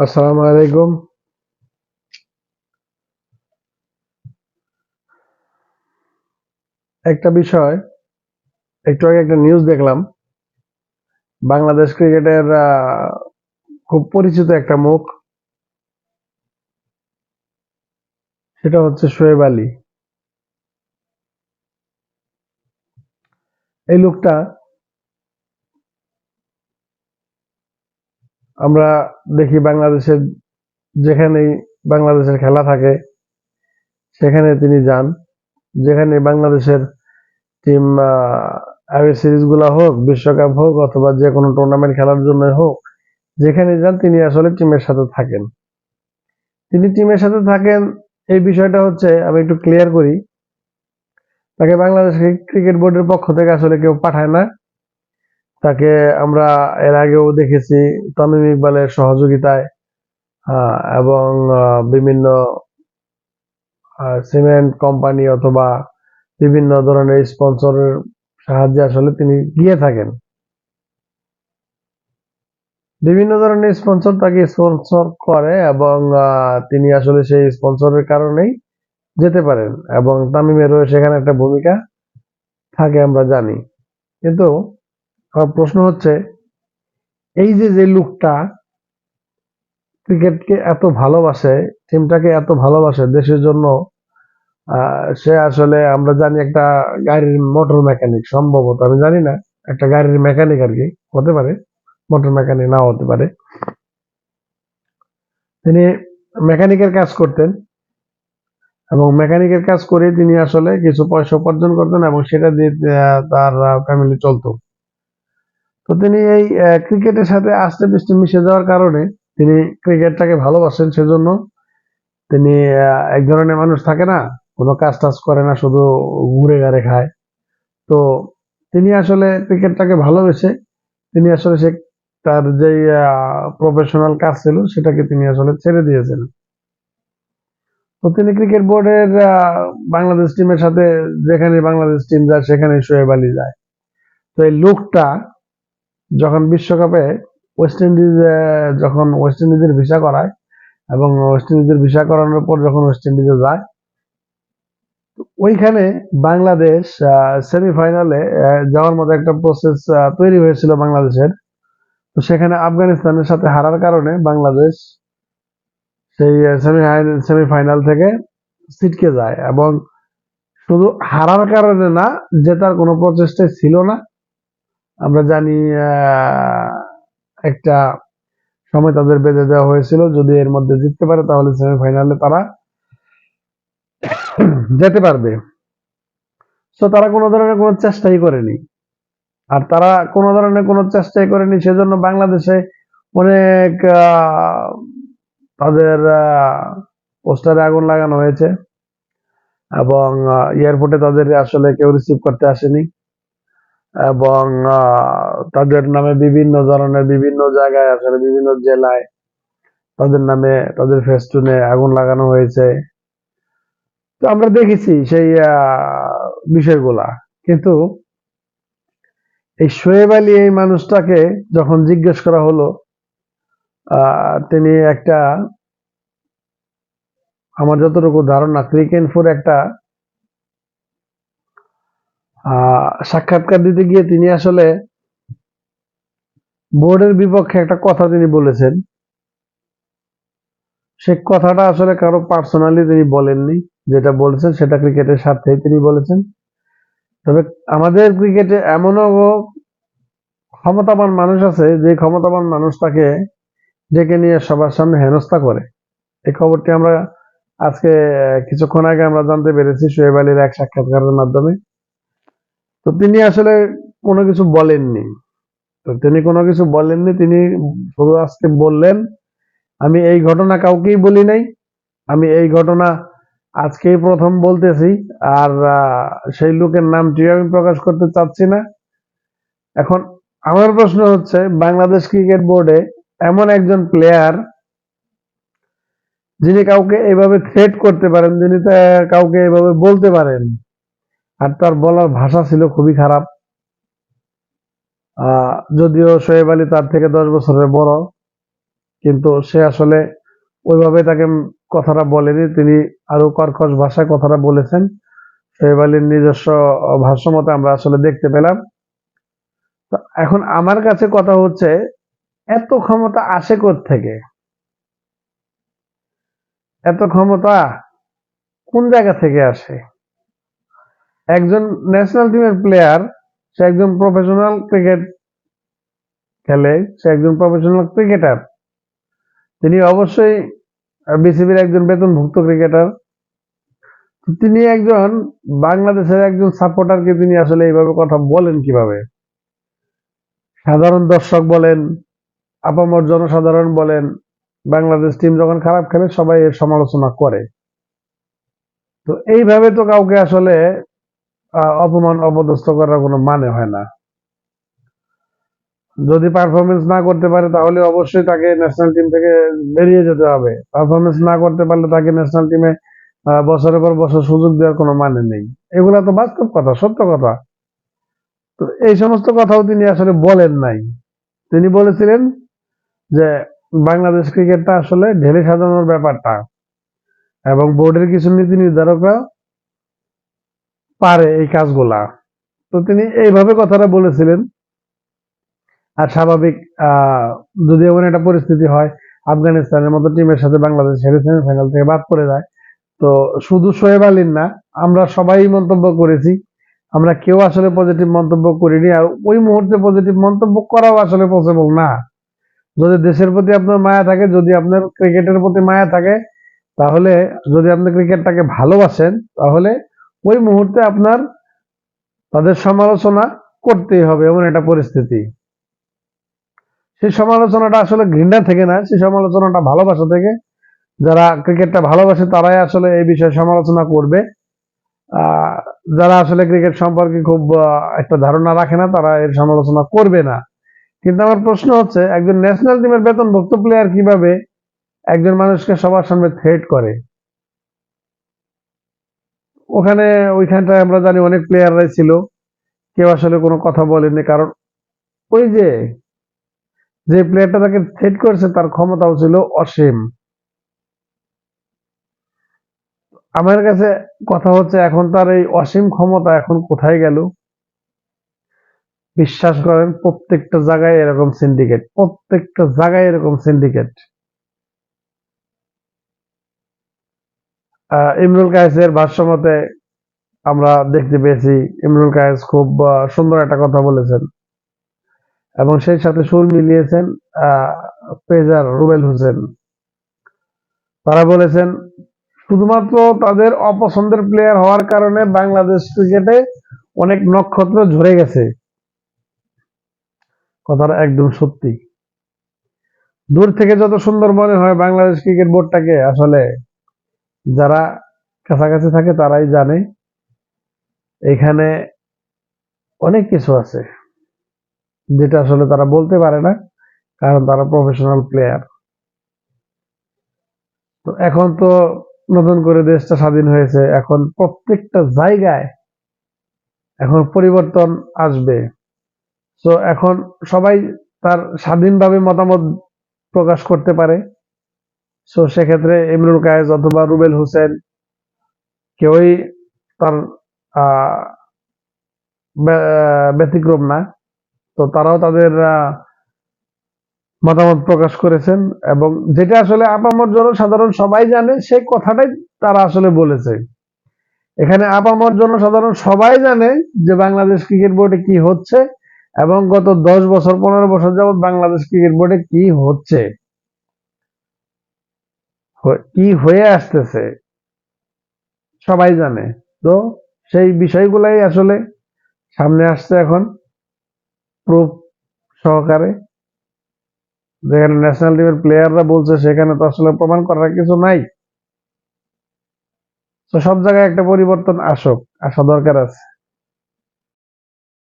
আসসালামু আলাইকুম। একটা বিষয়, একটু আগে একটা নিউজ দেখলাম। বাংলাদেশ ক্রিকেটের খুব পরিচিত একটা মুখ। সেটা হচ্ছে শোয়েব আলী। এই লোকটা আমরা দেখি বাংলাদেশের যেখানেই বাংলাদেশের খেলা থাকে, সেখানে তিনি যান। যেখানে বাংলাদেশের টিম আগে সিরিজগুলা হোক, বিশ্বকাপ হোক, অথবা যে কোনো টুর্নামেন্ট খেলার জন্য হোক যেখানে যান তিনি আসলে টিমের সাথে থাকেন। তিনি টিমের সাথে থাকেন, এই বিষয়টা হচ্ছে আমি একটু ক্লিয়ার করি। তাকে বাংলাদেশ ক্রিকেট বোর্ডের পক্ষ থেকে আসলে কেউ পাঠায় না। তাকে আমরা এর আগেও দেখেছি তামিম ইকবালের সহযোগিতায় এবং বিভিন্ন সিমেন্ট কোম্পানি অথবা বিভিন্ন ধরনের স্পন্সরের সাহায্যে আসলে তিনি গিয়ে থাকেন। বিভিন্ন ধরনের স্পন্সর তাকে স্পন্সর করে এবং তিনি আসলে সেই স্পন্সরের কারণেই যেতে পারেন এবং তামিমেরও সেখানে একটা ভূমিকা থাকে আমরা জানি। কিন্তু প্রশ্ন হচ্ছে, এই যে যে লোকটা ক্রিকেটকে এত ভালোবাসে টিমটাকে এত ভালোবাসে, দেশের জন্য সে আসলে আমরা জানি একটা গাড়ির মোটর মেকানিক সম্ভবত, আমি জানি না, একটা গাড়ির মেকানিক আর কি, হতে পারে মোটর মেকানিক নাও হতে পারে। তিনি মেকানিকের কাজ করতেন এবং মেকানিকের কাজ করে তিনি আসলে কিছু পয়সা উপার্জন করতেন এবং সেটা দিয়ে তার ফ্যামিলি চলতো। তো তিনি এই ক্রিকেটের সাথে আস্তে পৃষ্ঠে মিশে যাওয়ার কারণে তিনি ক্রিকেটটাকে ভালোবাসেন সেজন্য। তিনি এক ধরনের মানুষ থাকে না, কোনো কাজ টাজ করে না, শুধু ঘুরে গাড়ে খায়। তো তিনি আসলে ক্রিকেটটাকে ভালোবেসে, তিনি আসলে সে তার যে প্রফেশনাল কাজ ছিল, সেটাকে তিনি আসলে ছেড়ে দিয়েছেন। তো তিনি ক্রিকেট বোর্ডের বাংলাদেশ টিমের সাথে যেখানে বাংলাদেশ টিম যায় সেখানে শোয়েব আলী যায়। তো এই লোকটা যখন বিশ্বকাপে ওয়েস্ট ইন্ডিজ যখন ওয়েস্ট ইন্ডিজের ভিসা করায় এবং ওয়েস্ট ইন্ডিজের ভিসা করানোর পর যখন ওয়েস্ট ইন্ডিজে যায়, ওইখানে বাংলাদেশ সেমিফাইনালে যাওয়ার মতো একটা প্রসেস তৈরি হয়েছিল বাংলাদেশের। তো সেখানে আফগানিস্তানের সাথে হারার কারণে বাংলাদেশ সেই সেমিফাইনাল থেকে ছিটকে যায় এবং শুধু হারার কারণে না, জেতার কোনো প্রচেষ্টাই ছিল না। আমরা জানি একটা সময় তাদের বেঁধে দেওয়া হয়েছিল। যদি এর মধ্যে জিততে পারে, তাহলে সেমিফাইনালে তারা যেতে পারবে। তো তারা কোনো ধরনের কোনো চেষ্টাই করেনি। আর তারা কোনো ধরনের কোনো চেষ্টাই করেনি, সেজন্য বাংলাদেশে অনেক তাদের পোস্টারে আগুন লাগানো হয়েছে। এবং এয়ারপোর্টে তাদের আসলে কেউ রিসিভ করতে আসেনি। এবং তাদের নামে বিভিন্ন ধরনের বিভিন্ন জায়গায় আসলে বিভিন্ন জেলায় তাদের নামে তাদের ফেস্টুনে আগুন লাগানো হয়েছে। তো আমরা দেখেছি সেই বিষয়গুলা। কিন্তু এই শোয়েব আলী এই মানুষটাকে যখন জিজ্ঞেস করা হলো তিনি একটা, আমার যতটুকু ধারণা ক্রিকেট ফোর একটা সাক্ষাৎকার দিতে গিয়ে তিনি আসলে বোর্ডের বিপক্ষে একটা কথা তিনি বলেছেন। সে কথাটা আসলে কারও পার্সোনালি তিনি বলেননি। যেটা বলেছেন সেটা ক্রিকেটের স্বার্থেই তিনি বলেছেন। তবে আমাদের ক্রিকেটে এমনও ক্ষমতাবান মানুষ আছে, যে ক্ষমতাবান মানুষ তাকে ডেকে নিয়ে সবার সামনে হেনস্থা করে। এই খবরটি আমরা আজকে কিছুক্ষণ আগে আমরা জানতে পেরেছি শোয়েব আলীর এক সাক্ষাৎকারের মাধ্যমে। তো তিনি আসলে কোনো কিছু বলেননি। তো তিনি কোনো কিছু বলেননি, তিনি শুধু আজকে বললেন, আমি এই ঘটনা কাউকেই বলি নাই, আমি এই ঘটনা আজকেই প্রথম বলতেছি, আর সেই লোকের নামটিও আমি প্রকাশ করতে চাচ্ছি না। এখন আমার প্রশ্ন হচ্ছে, বাংলাদেশ ক্রিকেট বোর্ডে এমন একজন প্লেয়ার যিনি কাউকে এভাবে থ্রেট করতে পারেন, যিনি কাউকে এভাবে বলতে পারেন আর তার বলার ভাষা ছিল খুবই খারাপ। যদিও শোয়েব আলী তার থেকে দশ বছরের বড়, কিন্তু সে আসলে ওইভাবে তাকে কথাটা বলেনি। তিনি আরও কর্কশ ভাষায় কথাটা বলেছেন। শোয়েব আলীর নিজস্ব ভাষ্য মতে আমরা আসলে দেখতে পেলাম। এখন আমার কাছে কথা হচ্ছে, এত ক্ষমতা আসে থেকে এত ক্ষমতা কোন জায়গা থেকে আসে? একজন ন্যাশনাল টিমের প্লেয়ার সে একজন প্রফেশনাল ক্রিকেট খেলে, সে একজন প্রফেশনাল ক্রিকেটার তিনি অবশ্যই বিসিবির একজন বেতনভুক্ত ক্রিকেটার তিনি একজন বাংলাদেশের একজন সাপোর্টারকে তিনি আসলে এইভাবে কথা বলেন কীভাবে? সাধারণ দর্শক বলেন, আপামর জনসাধারণ বলেন, বাংলাদেশ টিম যখন খারাপ খেলে সবাই এর সমালোচনা করে। তো এইভাবে তো কাউকে আসলে অপমান অপদস্থ করার কোনো মানে হয় না। যদি পারফরমেন্স না করতে পারে, তাহলে অবশ্যই তাকে ন্যাশনাল টিম থেকে বেরিয়ে যেতে হবে। পারফরমেন্স না করতে পারলে তাকে ন্যাশনাল টিমে বছরের পর বছর সুযোগ দেওয়ার কোনো মানে নেই। এগুলা তো বাস্তব কথা, সত্য কথা। তো এই সমস্ত কথাও তিনি আসলে বলেন নাই। তিনি বলেছিলেন যে, বাংলাদেশ ক্রিকেটটা আসলে ঢেলে সাজানোর ব্যাপারটা এবং বোর্ডের কিছু নীতি নির্ধারকরা পারে এই কাজগুলা। তো তিনি এইভাবে কথাটা বলেছিলেন। আর স্বাভাবিক যদি এমন একটা পরিস্থিতি হয়, আফগানিস্তানের মতো টিমের সাথে বাংলাদেশ হেরে সেমিফাইনাল থেকে বাদ পড়ে যায়, তো শুধু শোয়েব আলীর না, আমরা সবাই মন্তব্য করেছি। আমরা কেউ আসলে পজিটিভ মন্তব্য করিনি, আর ওই মুহূর্তে পজিটিভ মন্তব্য করাও আসলে পসিবল না। যদি দেশের প্রতি আপনার মায়া থাকে, যদি আপনার ক্রিকেটের প্রতি মায়া থাকে, তাহলে যদি আপনি ক্রিকেটটাকে ভালোবাসেন, তাহলে ওই মুহূর্তে আপনার তাদের সমালোচনা করতেই হবে, এমন একটা পরিস্থিতি। সেই সমালোচনাটা আসলে ঘৃণা থেকে না, সেই সমালোচনাটা ভালোবাসা থেকে। যারা ক্রিকেটটা ভালোবাসে, তারাই আসলে এই বিষয়ে সমালোচনা করবে। যারা আসলে ক্রিকেট সম্পর্কে খুব একটা ধারণা রাখে না, তারা এর সমালোচনা করবে না। কিন্তু আমার প্রশ্ন হচ্ছে, একজন ন্যাশনাল টিমের বেতন বেতনভুক্ত প্লেয়ার কীভাবে একজন মানুষকে সবার সামনে থ্রেট করে? ওখানে ওইখানটায় আমরা জানি অনেক প্লেয়াররাই ছিল। কেউ আসলে কোনো কথা বলেনি কারণ ওই যে যে প্লেয়ারটা তাকে থ্রেট করেছে, তার ক্ষমতাও ছিল অসীম। আমার কাছে কথা হচ্ছে, এখন তার এই অসীম ক্ষমতা এখন কোথায় গেল? বিশ্বাস করেন, প্রত্যেকটা জায়গায় এরকম সিন্ডিকেট প্রত্যেকটা জায়গায় এরকম সিন্ডিকেট ইমরুল কায়েসের ভাষ্যমতে আমরা দেখতে পেয়েছি, ইমরুল কায়েস খুব সুন্দর একটা কথা বলেছেন। এবং সেই সাথে সুর মিলিয়েছেন পেজার রুবেল হোসেন। তারা বলেছেন, শুধুমাত্র তাদের অপছন্দের প্লেয়ার হওয়ার কারণে বাংলাদেশ ক্রিকেটে অনেক নক্ষত্র ঝরে গেছে। কথাটা একদম সত্যি। দূর থেকে যত সুন্দর মনে হয় বাংলাদেশ ক্রিকেট বোর্ডটাকে, আসলে যারা কাছাকাছি থাকে তারাই জানে। এখানে অনেক কিছু আছে, যেটা আসলে তারা বলতে পারে না, কারণ তারা প্রফেশনাল প্লেয়ার তো এখন তো নতুন করে দেশটা স্বাধীন হয়েছে, এখন প্রত্যেকটা জায়গায় এখন পরিবর্তন আসবে। তো এখন সবাই তার স্বাধীনভাবে মতামত প্রকাশ করতে পারে। তো সেক্ষেত্রে ইমরুল কায়েজ অথবা রুবেল হোসেন কেউই তার ব্যতিক্রম না। তো তারাও তাদের মতামত প্রকাশ করেছেন এবং যেটা আসলে আপামর জনসাধারণ সবাই জানে, সেই কথাটাই তারা আসলে বলেছে। এখানে আপামর জনসাধারণ সবাই জানে যে বাংলাদেশ ক্রিকেট বোর্ডে কি হচ্ছে এবং গত দশ বছর, পনেরো বছর যাবত বাংলাদেশ ক্রিকেট বোর্ডে কি হচ্ছে। কি হয়ে আসতেছে? সবাই জানে। তো সেই বিষয়গুলাই আসলে সামনে আসছে এখন প্রুফ সহকারে। যেখানে ন্যাশনাল টিমের প্লেয়াররা বলছে, সেখানে তো আসলে প্রমাণ করার কিছু নাই। তো সব জায়গায় একটা পরিবর্তন আসুক, আসা দরকার আছে।